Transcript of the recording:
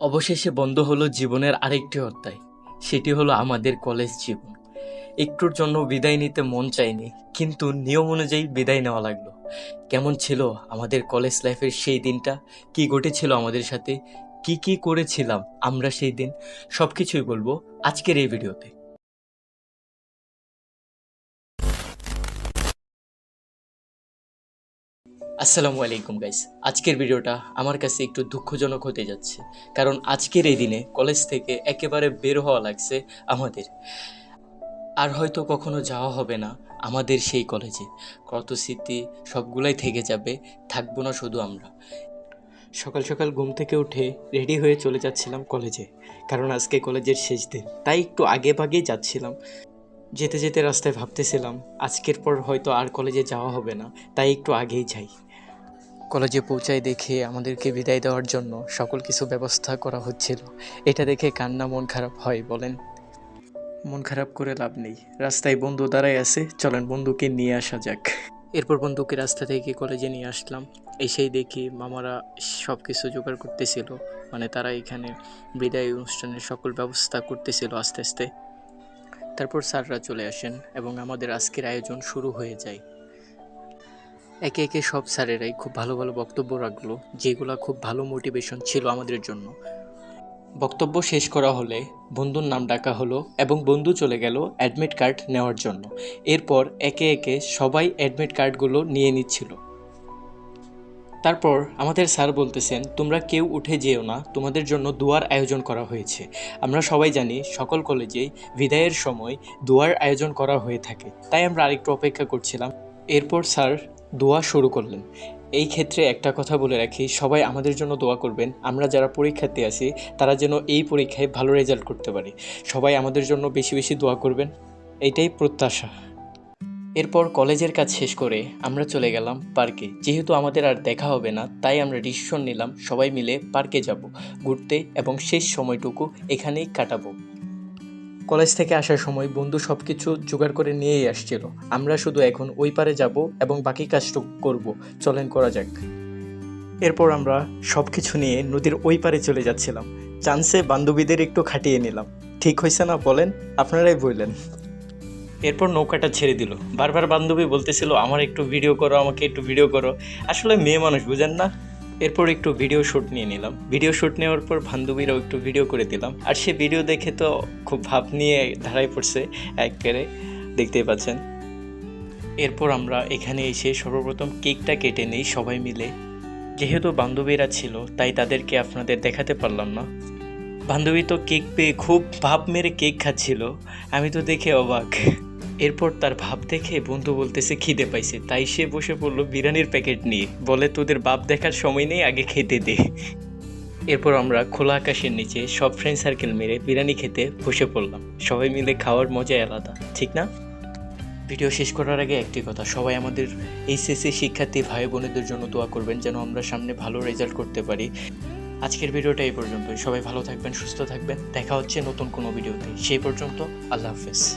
অবশেষে বন্ধ হলো জীবনের আরেকটি অধ্যায়। সেটি হলো আমাদের কলেজ জীবন। একটুর জন্য বিদায় নিতে মন চায়নি কিন্তু নিয়ম অনুযায়ী বিদায় নেওয়া লাগল। কেমন ছিল আমাদের কলেজ লাইফের সেই দিনটা? কি ঘটেছিল আমাদের সাথে? কি কি করেছিলাম আমরা সেই দিন? সব কিছুই বলব আজকের এই ভিডিওতে। আসসালামু আলাইকুম গাইস আজকের ভিডিওটা আমার কাছে একটু দুঃখজনক হতে যাচ্ছে। কারণ আজকের এই দিনে কলেজ থেকে একেবারে বের হওয়া লাগছে আমাদের। আর হয়তো কখনো যাওয়া হবে না আমাদের সেই কলেজে। কত স্মৃতি সবগুলাই থেকে যাবে, থাকব না শুধু আমরা। সকাল সকাল ঘুম থেকে উঠে রেডি হয়ে চলে যাচ্ছিলাম কলেজে। কারণ আজকে কলেজের শেষ দিন, তাই একটু আগে ভাগেই যাচ্ছিলাম। যেতে যেতে রাস্তায় ভাবতেছিলাম, আজকের পর হয়তো আর কলেজে যাওয়া হবে না, তাই একটু আগেই যাই। কলেজে পৌঁছায় দেখে আমাদেরকে বিদায় দেওয়ার জন্য সকল কিছু ব্যবস্থা করা হচ্ছিল। এটা দেখে কান্না মন খারাপ হয়, বলেন। মন খারাপ করে লাভ নেই। রাস্তায় বন্ধু দাঁড়ায় আছে, চলেন বন্ধুকে নিয়ে আসা যাক। এরপর বন্ধুকে রাস্তা থেকে কলেজে নিয়ে আসলাম। এসেই দেখি মামারা সব কিছু জোগাড় করতেছিল। মানে তারা এখানে বিদায় অনুষ্ঠানের সকল ব্যবস্থা করতেছিল আস্তে আস্তে। তারপর স্যাররা চলে আসেন এবং আমাদের আজকের আয়োজন শুরু হয়ে যায়। একে একে সব স্যারেরাই খুব ভালো ভালো বক্তব্য রাখল, যেগুলো খুব ভালো মোটিভেশন ছিল আমাদের জন্য। বক্তব্য শেষ করা হলে বন্ধুর নাম ডাকা হলো এবং বন্ধু চলে গেল অ্যাডমিট কার্ড নেওয়ার জন্য। এরপর একে একে সবাই অ্যাডমিট কার্ডগুলো নিয়ে নিচ্ছিল। তারপর আমাদের স্যার বলতেছেন, তোমরা কেউ উঠে যেও না, তোমাদের জন্য দুয়ার আয়োজন করা হয়েছে। আমরা সবাই জানি সকল কলেজেই বিদায়ের সময় দুয়ার আয়োজন করা হয়ে থাকে। তাই আমরা আরেকটু অপেক্ষা করছিলাম। এরপর স্যার দোয়া শুরু করলেন। এই ক্ষেত্রে একটা কথা বলে রাখি, সবাই আমাদের জন্য দোয়া করবেন। আমরা যারা পরীক্ষার্থী আছি, তারা যেন এই পরীক্ষায় ভালো রেজাল্ট করতে পারি। সবাই আমাদের জন্য বেশি বেশি দোয়া করবেন। এইটাই প্রত্যাশা। এরপর কলেজের কাজ শেষ করে আমরা চলে গেলাম পার্কে। যেহেতু আমাদের আর দেখা হবে না, তাই আমরা ডিসিশন নিলাম সবাই মিলে পার্কে যাব, ঘুরতে এবং শেষ সময়টুকু এখানেই কাটাবো। কলেজ থেকে আসার সময় বন্ধু সব কিছু জোগাড় করে নিয়েই আসছিল। আমরা শুধু এখন ওই পারে যাব এবং বাকি কাজটুকু করব। চলেন, করা যাক। এরপর আমরা সব কিছু নিয়ে নদীর ওই পারে চলে যাচ্ছিলাম। চান্সে বান্ধবীদের একটু খাটিয়ে নিলাম। ঠিক হয়েছে না, বলেন? আপনারাই বললেন। এরপর নৌকাটা ছেড়ে দিল। বারবার বান্ধবী বলতেছিল, আমার একটু ভিডিও করো, আমাকে একটু ভিডিও করো। আসলে মেয়ে মানুষ, বুঝেন না? এরপর একটু ভিডিও শ্যুট নিয়ে নিলাম। ভিডিও শ্যুট নেওয়ার পর বান্ধবীরাও একটু ভিডিও করে দিলাম। আর সে ভিডিও দেখে তো খুব ভাব নিয়ে ধারায় পড়ছে একেবারে, দেখতেই পাচ্ছেন। এরপর আমরা এখানে এসে সর্বপ্রথম কেকটা কেটে নেই সবাই মিলে। যেহেতু বান্ধবীরা ছিল, তাই তাদেরকে আপনাদের দেখাতে পারলাম না। বান্ধবী তো কেক পেয়ে খুব ভাব মেরে কেক খাচ্ছিল। আমি তো দেখে অবাক। এরপর তার ভাব দেখে বন্ধু বলতেছে, খিদে পাইছে। তাই সে বসে পড়ল বিরিয়ানির প্যাকেট নিয়ে। বলে, তোদের বাপ দেখার সময় নেই, আগে খেতে দে। এরপর আমরা খোলা আকাশের নিচে সব ফ্রেন্ড সার্কেল মেরে বিরিয়ানি খেতে বসে পড়লাম। সবাই মিলে খাওয়ার মজাই আলাদা, ঠিক না? ভিডিও শেষ করার আগে একটি কথা, সবাই আমাদের এইচএসসি শিক্ষার্থী ভাই বোনেদের জন্য দোয়া করবেন যেন আমরা সামনে ভালো রেজাল্ট করতে পারি। আজকের ভিডিওটা এই পর্যন্তই। সবাই ভালো থাকবেন, সুস্থ থাকবেন। দেখা হচ্ছে নতুন কোনো ভিডিওতে। সেই পর্যন্ত আল্লাহ হাফেজ।